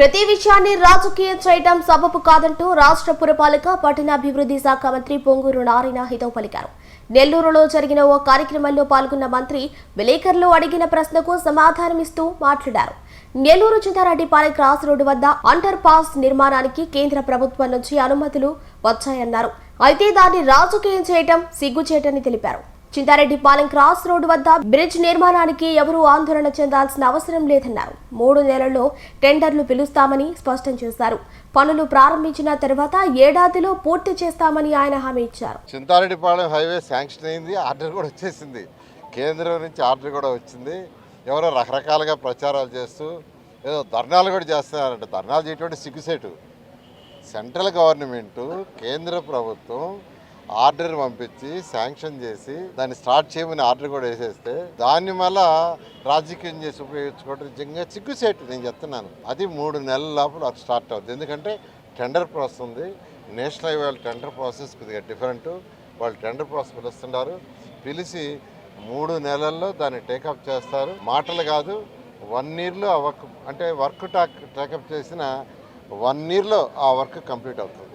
ప్రతి విషయాన్ని రాజకీయం చేయడం సబబు కాదంటూ రాష్ట్ర పురపాలక పట్టణాభివృద్ధి శాఖ మంత్రి పొంగూరు నారాయణ హితవు పలికారు. నెల్లూరులో జరిగిన ఓ కార్యక్రమంలో పాల్గొన్న మంత్రి విలేకరులు అడిగిన ప్రశ్నకు సమాధానమిస్తూ మాట్లాడారు. నెల్లూరు చింతారెడ్డిపాలెం క్రాస్ రోడ్డు వద్ద అండర్ పాస్ నిర్మాణానికి కేంద్ర ప్రభుత్వం నుంచి అనుమతులు వచ్చాయన్నారు. అయితే దాన్ని రాజకీయం చేయటం సిగ్గుచేటని తెలిపారు. చింతారెడ్డిపాలెం క్రాస్ రోడ్డు వద్ద బ్రిడ్జ్ నిర్మాణానికి ఎవరూ ఆందోళన చెందాల్సిన అవసరం లేదన్నారు. మూడు నెలల్లో టెండర్లు పిలుస్తామని స్పష్టం చేశారు. పనులు ప్రారంభించిన తర్వాత ఏడాదిలో పూర్తి చేస్తామని ఆయన హామీ ఇచ్చారు. చింతారెడ్డిపాళెం హైవే శాంక్షన్ అయింది ఆర్డర్ కూడా వచ్చేసింది. కేంద్రం నుంచి ఆర్డర్ కూడా వచ్చింది. ఎవరో రకరకాలుగా ప్రచారాలు చేస్తూ ఏదో ధర్నాలు కూడా చేస్తున్నారంట. ధర్నాలు చేయటువంటి సిగ్గుసేటు. సెంట్రల్ గవర్నమెంటు కేంద్ర ప్రభుత్వం ఆర్డర్ పంపించి శాంక్షన్ చేసి దాన్ని స్టార్ట్ చేయమని ఆర్డర్ కూడా వేసేస్తే దాన్ని మళ్ళా రాజకీయం చేసి ఉపయోగించుకోవడం నిజంగా సిగ్గుసేటు నేను చెప్తున్నాను. అది మూడు నెలల లోపల అది స్టార్ట్ అవుతుంది ఎందుకంటే టెండర్ ప్రాసెస్ ఉంది. నేషనల్ హైవే టెండర్ ప్రాసెస్ కొద్దిగా డిఫరెంట్. వాళ్ళు టెండర్ ప్రాసెస్ పిలుస్తున్నారు. పిలిచి మూడు నెలల్లో దాన్ని టేకప్ చేస్తారు. మాటలు కాదు వన్ ఇయర్లో ఆ వర్క్ అంటే వర్క్ టాక్ టేకప్ చేసిన వన్ ఇయర్లో ఆ వర్క్ కంప్లీట్ అవుతుంది.